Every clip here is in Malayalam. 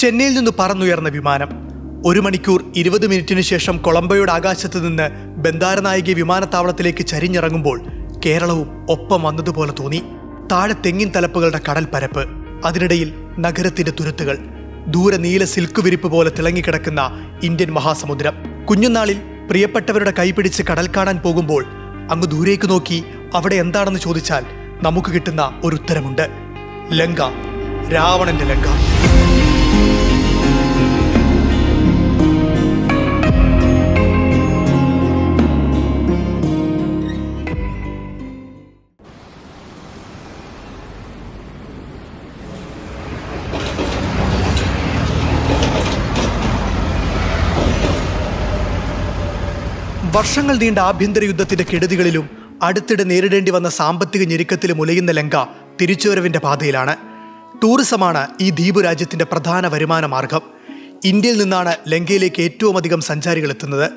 ചെന്നൈയിൽ നിന്ന് പറന്നുയർന്ന വിമാനം. ഒരു മണിക്കൂർ ഇരുപത് മിനിറ്റിന് ശേഷം കൊളംബോയുടെ ആകാശത്ത് നിന്ന് ബന്ധാരനായിക വിമാനത്താവളത്തിലേക്ക് ചരിഞ്ഞിറങ്ങുമ്പോൾ കേരളവും ഒപ്പം വന്നതുപോലെ തോന്നി. താഴെ തെങ്ങിൻ തലപ്പുകളുടെ കടൽ പരപ്പ് അതിനിടയിൽ നഗരത്തിന്റെ തുരുത്തുകൾ ദൂരെ നീല സിൽക്ക് വിരിപ്പ് പോലെ തിളങ്ങിക്കിടക്കുന്ന ഇന്ത്യൻ മഹാസമുദ്രം. കുഞ്ഞുനാളിൽ പ്രിയപ്പെട്ടവരുടെ കൈപിടിച്ച് കടൽ കാണാൻ പോകുമ്പോൾ അങ്ങ് ദൂരേക്ക് നോക്കി അവിടെ എന്താണെന്ന് ചോദിച്ചാൽ നമുക്ക് കിട്ടുന്ന ഒരു ഉത്തരമുണ്ട്. ലങ്ക രാവണന്റെ ലങ്ക. വർഷങ്ങൾ നീണ്ട ആഭ്യന്തര യുദ്ധത്തിന്റെ കെടുതികളിലും അടുത്തിടെ നേരിടേണ്ടി വന്ന സാമ്പത്തിക ഞെരുക്കത്തിലും ഉലയുന്ന ലങ്ക തിരിച്ചുവരവിന്റെ പാതയിലാണ്. ടൂറിസമാണ് ഈ ദ്വീപ് രാജ്യത്തിന്റെ പ്രധാന വരുമാന മാർഗം. ഇന്ത്യയിൽ നിന്നാണ് ലങ്കയിലേക്ക് ഏറ്റവും അധികം സഞ്ചാരികൾ എത്തുന്നത്.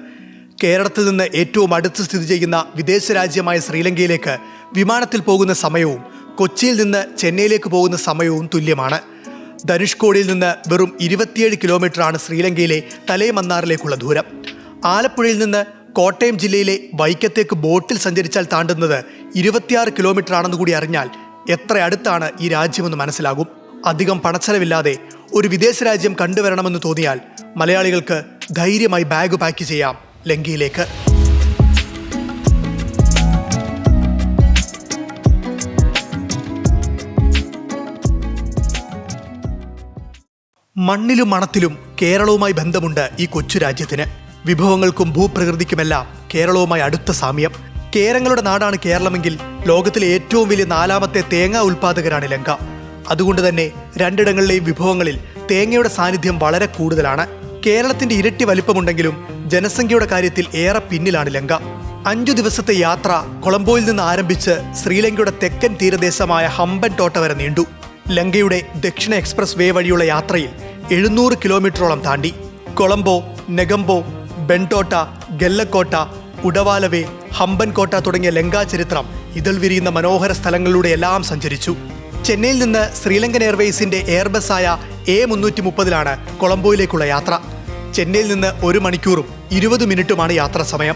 കേരളത്തിൽ നിന്ന് ഏറ്റവും അടുത്ത് സ്ഥിതി ചെയ്യുന്ന വിദേശ രാജ്യമായ ശ്രീലങ്കയിലേക്ക് വിമാനത്തിൽ പോകുന്ന സമയവും കൊച്ചിയിൽ നിന്ന് ചെന്നൈയിലേക്ക് പോകുന്ന സമയവും തുല്യമാണ്. ധനുഷ്കോടിയിൽ നിന്ന് വെറും ഇരുപത്തിയേഴ് കിലോമീറ്ററാണ് ശ്രീലങ്കയിലെ തലേമന്നാറിലേക്കുള്ള ദൂരം. ആലപ്പുഴയിൽ നിന്ന് കോട്ടയം ജില്ലയിലെ വൈക്കത്തേക്ക് ബോട്ടിൽ സഞ്ചരിച്ചാൽ താണ്ടുന്നത് ഇരുപത്തിയാറ് കിലോമീറ്റർ ആണെന്ന് കൂടി അറിഞ്ഞാൽ എത്ര അടുത്താണ് ഈ രാജ്യമെന്ന് മനസ്സിലാകും. അധികം പണച്ചെലവില്ലാതെ ഒരു വിദേശ രാജ്യം കണ്ടുവരണമെന്ന് തോന്നിയാൽ മലയാളികൾക്ക് ധൈര്യമായി ബാഗ് പാക്ക് ചെയ്യാം ലങ്കയിലേക്ക്. മണ്ണിലും മണത്തിലും കേരളവുമായി ബന്ധമുണ്ട് ഈ കൊച്ചു രാജ്യത്തിന്. വിഭവങ്ങൾക്കും ഭൂപ്രകൃതിക്കുമെല്ലാം കേരളവുമായി അടുത്ത സാമ്യം. കേരങ്ങളുടെ നാടാണ് കേരളമെങ്കിൽ ലോകത്തിലെ ഏറ്റവും വലിയ നാലാമത്തെ തേങ്ങ ഉൽപാദകരാണ് ലങ്ക. അതുകൊണ്ട് തന്നെ രണ്ടിടങ്ങളിലെയും വിഭവങ്ങളിൽ തേങ്ങയുടെ സാന്നിധ്യം വളരെ കൂടുതലാണ്. കേരളത്തിന്റെ ഇരട്ടി വലിപ്പമുണ്ടെങ്കിലും ജനസംഖ്യയുടെ കാര്യത്തിൽ ഏറെ പിന്നിലാണ് ലങ്ക. അഞ്ചു ദിവസത്തെ യാത്ര കൊളംബോയിൽ നിന്ന് ആരംഭിച്ച് ശ്രീലങ്കയുടെ തെക്കൻ തീരദേശമായ ഹമ്പൻ ടോട്ട വരെ നീണ്ടു. ലങ്കയുടെ ദക്ഷിണ എക്സ്പ്രസ് വേ വഴിയുള്ള യാത്രയിൽ എഴുന്നൂറ് കിലോമീറ്ററോളം താണ്ടി. കൊളംബോ നെഗംബോ ബെൻടോട്ട ഗെല്ലക്കോട്ട ഉടവാലവേ ഹമ്പൻകോട്ട തുടങ്ങിയ ലങ്കാചരിത്രം ചരിത്രം ഇതൾ വിരിയുന്ന മനോഹര സ്ഥലങ്ങളിലൂടെ എല്ലാം സഞ്ചരിച്ചു. ചെന്നൈയിൽ നിന്ന് ശ്രീലങ്കൻ എയർവേസിന്റെ എയർബസായ എ മുന്നൂറ്റി മുപ്പതിലാണ് കൊളംബോയിലേക്കുള്ള യാത്ര. ചെന്നൈയിൽ നിന്ന് ഒരു മണിക്കൂറും ഇരുപത് മിനിറ്റുമാണ് യാത്രാ സമയം.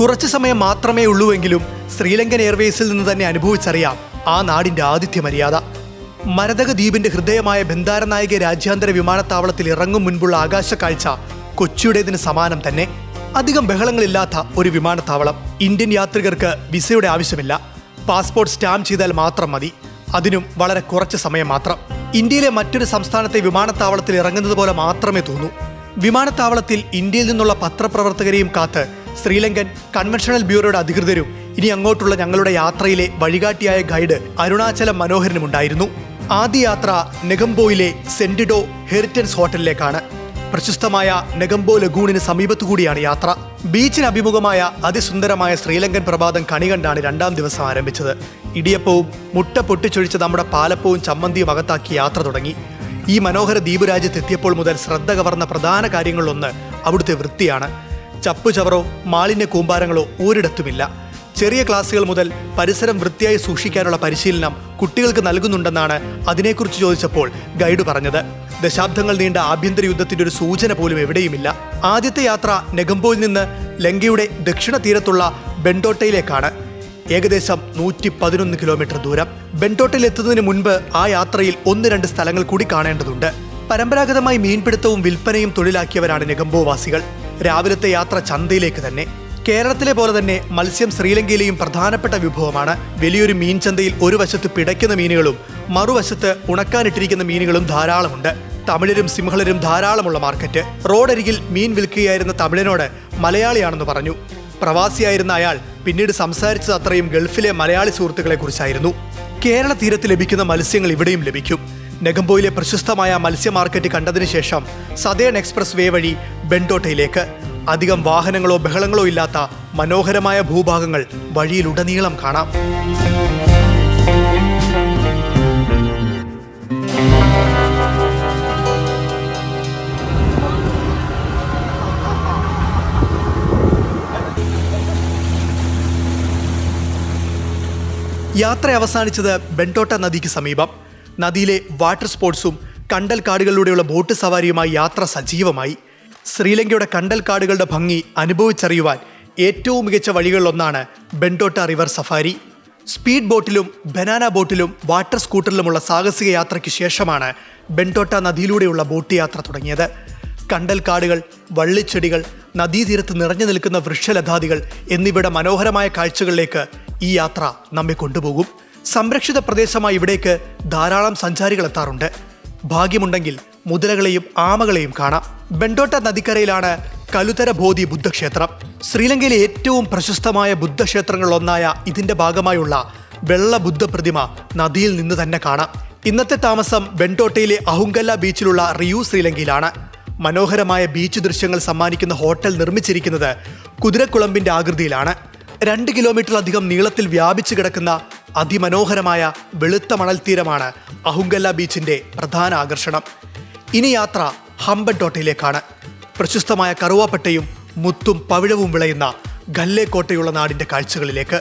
കുറച്ചു സമയം മാത്രമേ ഉള്ളൂവെങ്കിലും ശ്രീലങ്കൻ എയർവേസിൽ നിന്ന് തന്നെ അനുഭവിച്ചറിയാം ആ നാടിന്റെ ആതിഥ്യ മര്യാദ. മരതക ദ്വീപിന്റെ ഹൃദയമായ ബന്ധാരനായിക രാജ്യാന്തര വിമാനത്താവളത്തിൽ ഇറങ്ങും മുൻപുള്ള ആകാശ കാഴ്ച കൊച്ചിയുടേതിന് സമാനം തന്നെ അധികം ബഹളങ്ങളില്ലാത്ത ഒരു വിമാനത്താവളം ഇന്ത്യൻ യാത്രികർക്ക് വിസയുടെ ആവശ്യമില്ല. പാസ്പോർട്ട് സ്റ്റാമ്പ് ചെയ്താൽ മാത്രം മതി. അതിനും വളരെ കുറച്ച് സമയം മാത്രം. ഇന്ത്യയിലെ മറ്റൊരു സംസ്ഥാനത്തെ വിമാനത്താവളത്തിൽ ഇറങ്ങുന്നത് പോലെ മാത്രമേ തോന്നൂ. വിമാനത്താവളത്തിൽ ഇന്ത്യയിൽ നിന്നുള്ള പത്രപ്രവർത്തകരെയും കാത്ത് ശ്രീലങ്കൻ കൺവെൻഷണൽ ബ്യൂറോയുടെ അധികൃതരും ഇനി അങ്ങോട്ടുള്ള ഞങ്ങളുടെ യാത്രയിലെ വഴികാട്ടിയായ ഗൈഡ് അരുണാചലം മനോഹരനുമുണ്ടായിരുന്നു. ആദ്യ യാത്ര നെഗംബോയിലെ സെന്റിഡോ ഹെറിറ്റൻസ് ഹോട്ടലിലേക്കാണ്. പ്രശസ്തമായ നെഗംബോ ലഗൂണിന് സമീപത്തുകൂടിയാണ് യാത്ര. ബീച്ചിന് അഭിമുഖമായ അതിസുന്ദരമായ ശ്രീലങ്കൻ പ്രഭാതം കണി കണ്ടാണ് രണ്ടാം ദിവസം ആരംഭിച്ചത്. ഇടിയപ്പവും മുട്ട പൊട്ടിച്ചൊഴിച്ച് നമ്മുടെ പാലപ്പവും ചമ്മന്തിയും അകത്താക്കി യാത്ര തുടങ്ങി. ഈ മനോഹര ദ്വീപ് രാജ്യത്തെത്തിയപ്പോൾ മുതൽ ശ്രദ്ധ കവർന്ന പ്രധാന കാര്യങ്ങളിലൊന്ന് അവിടുത്തെ വൃത്തിയാണ്. ചപ്പു ചവറോ മാലിന്യ കൂമ്പാരങ്ങളോ ഒരിടത്തുമില്ല. ചെറിയ ക്ലാസ്സുകൾ മുതൽ പരിസരം വൃത്തിയായി സൂക്ഷിക്കാനുള്ള പരിശീലനം കുട്ടികൾക്ക് നൽകുന്നുണ്ടെന്നാണ് അതിനെക്കുറിച്ച് ചോദിച്ചപ്പോൾ ഗൈഡ് പറഞ്ഞത്. ദശാബ്ദങ്ങൾ നീണ്ട ആഭ്യന്തര യുദ്ധത്തിന്റെ ഒരു സൂചന പോലും എവിടെയുമില്ല. ആദ്യത്തെ യാത്ര നെഗംബോയിൽ നിന്ന് ലങ്കയുടെ ദക്ഷിണ തീരത്തുള്ള ബെൻഡോട്ടയിലേക്കാണ്. ഏകദേശം നൂറ്റി പതിനൊന്ന് കിലോമീറ്റർ ദൂരം. ബെൻഡോട്ടയിൽ എത്തുന്നതിന് മുൻപ് ആ യാത്രയിൽ ഒന്ന് രണ്ട് സ്ഥലങ്ങൾ കൂടി കാണേണ്ടതുണ്ട്. പരമ്പരാഗതമായി മീൻപിടുത്തവും വിൽപ്പനയും തൊഴിലാക്കിയവരാണ് നെഗംബോവാസികൾ രാവിലത്തെ യാത്ര ചന്തയിലേക്ക് തന്നെ. കേരളത്തിലെ പോലെ തന്നെ മത്സ്യം ശ്രീലങ്കയിലെയും പ്രധാനപ്പെട്ട വിഭവമാണ്. വലിയൊരു മീൻ ചന്തയിൽ ഒരു വശത്ത് പിടയ്ക്കുന്ന മീനുകളും മറുവശത്ത് ഉണക്കാനിട്ടിരിക്കുന്ന മീനുകളും ധാരാളമുണ്ട്. തമിഴരും സിംഹളരും ധാരാളമുള്ള മാർക്കറ്റ്. റോഡരികിൽ മീൻ വിൽക്കുകയായിരുന്ന തമിഴനോട് മലയാളിയാണെന്ന് പറഞ്ഞു. പ്രവാസിയായിരുന്ന അയാൾ പിന്നീട് സംസാരിച്ചത് അത്രയും ഗൾഫിലെ മലയാളി സുഹൃത്തുക്കളെ കുറിച്ചായിരുന്നു കേരള തീരത്ത് ലഭിക്കുന്ന മത്സ്യങ്ങൾ ഇവിടെയും ലഭിക്കും. നെഗംബോയിലെ പ്രശസ്തമായ മത്സ്യ മാർക്കറ്റ് കണ്ടതിന് ശേഷം സതേൺ എക്സ്പ്രസ് വേ വഴി ബെൻഡോട്ടയിലേക്ക്. അധികം വാഹനങ്ങളോ ബഹളങ്ങളോ ഇല്ലാത്ത മനോഹരമായ ഭൂഭാഗങ്ങൾ വഴിയിലുടനീളം കാണാം. യാത്ര അവസാനിച്ചത് ബെൻടോട്ട നദിക്ക് സമീപം. നദിയിലെ വാട്ടർ സ്പോർട്സും കണ്ടൽ കാടുകളിലൂടെയുള്ള ബോട്ട് സവാരിയുമായി യാത്ര സജീവമായി. ശ്രീലങ്കയുടെ കണ്ടൽ കാടുകളുടെ ഭംഗി അനുഭവിച്ചറിയുവാൻ ഏറ്റവും മികച്ച വഴികളിലൊന്നാണ് ബെൻഡോട്ട റിവർ സഫാരി. സ്പീഡ് ബോട്ടിലും ബനാന ബോട്ടിലും വാട്ടർ സ്കൂട്ടറിലുമുള്ള സാഹസിക യാത്രയ്ക്ക് ശേഷമാണ് ബെൻഡോട്ട നദിയിലൂടെയുള്ള ബോട്ട് യാത്ര തുടങ്ങിയത്. കണ്ടൽക്കാടുകൾ വള്ളിച്ചെടികൾ നദീതീരത്ത് നിറഞ്ഞു നിൽക്കുന്ന വൃക്ഷലതാദികൾ എന്നിവയുടെ മനോഹരമായ കാഴ്ചകളിലേക്ക് ഈ യാത്ര നമ്മെ കൊണ്ടുപോകും. സംരക്ഷിത പ്രദേശമായ ഇവിടേക്ക് ധാരാളം സഞ്ചാരികൾ എത്താറുണ്ട്. ഭാഗ്യമുണ്ടെങ്കിൽ മുതലകളെയും ആമകളെയും കാണാം. ബെണ്ടോട്ട നദിക്കരയിലാണ് കലുതര ബോധി ബുദ്ധക്ഷേത്രം. ശ്രീലങ്കയിലെ ഏറ്റവും പ്രശസ്തമായ ബുദ്ധക്ഷേത്രങ്ങളിലൊന്നായ ഇതിന്റെ ഭാഗമായുള്ള വെള്ള ബുദ്ധ പ്രതിമ നദിയിൽ നിന്ന് തന്നെ കാണാം. ഇന്നത്തെ താമസം ബെൻഡോട്ടയിലെ അഹുങ്കല്ല ബീച്ചിലുള്ള റിയു ശ്രീലങ്കയിലാണ്. മനോഹരമായ ബീച്ച് ദൃശ്യങ്ങൾ സമ്മാനിക്കുന്ന ഹോട്ടൽ നിർമ്മിച്ചിരിക്കുന്നത് കുതിരക്കുളമ്പിന്റെ ആകൃതിയിലാണ്. രണ്ട് കിലോമീറ്ററിലധികം നീളത്തിൽ വ്യാപിച്ചു കിടക്കുന്ന അതിമനോഹരമായ വെളുത്ത മണൽ തീരമാണ് അഹുങ്കല്ല ബീച്ചിന്റെ പ്രധാന ആകർഷണം. ഇനി യാത്ര ഹമ്പൻടോട്ടയിലേക്കാണ് പ്രശസ്തമായ കറുവാപ്പട്ടയും മുത്തും പവിഴവും വിളയുന്ന ഗല്ലേക്കോട്ടയുള്ള നാടിന്റെ കാഴ്ചകളിലേക്ക്.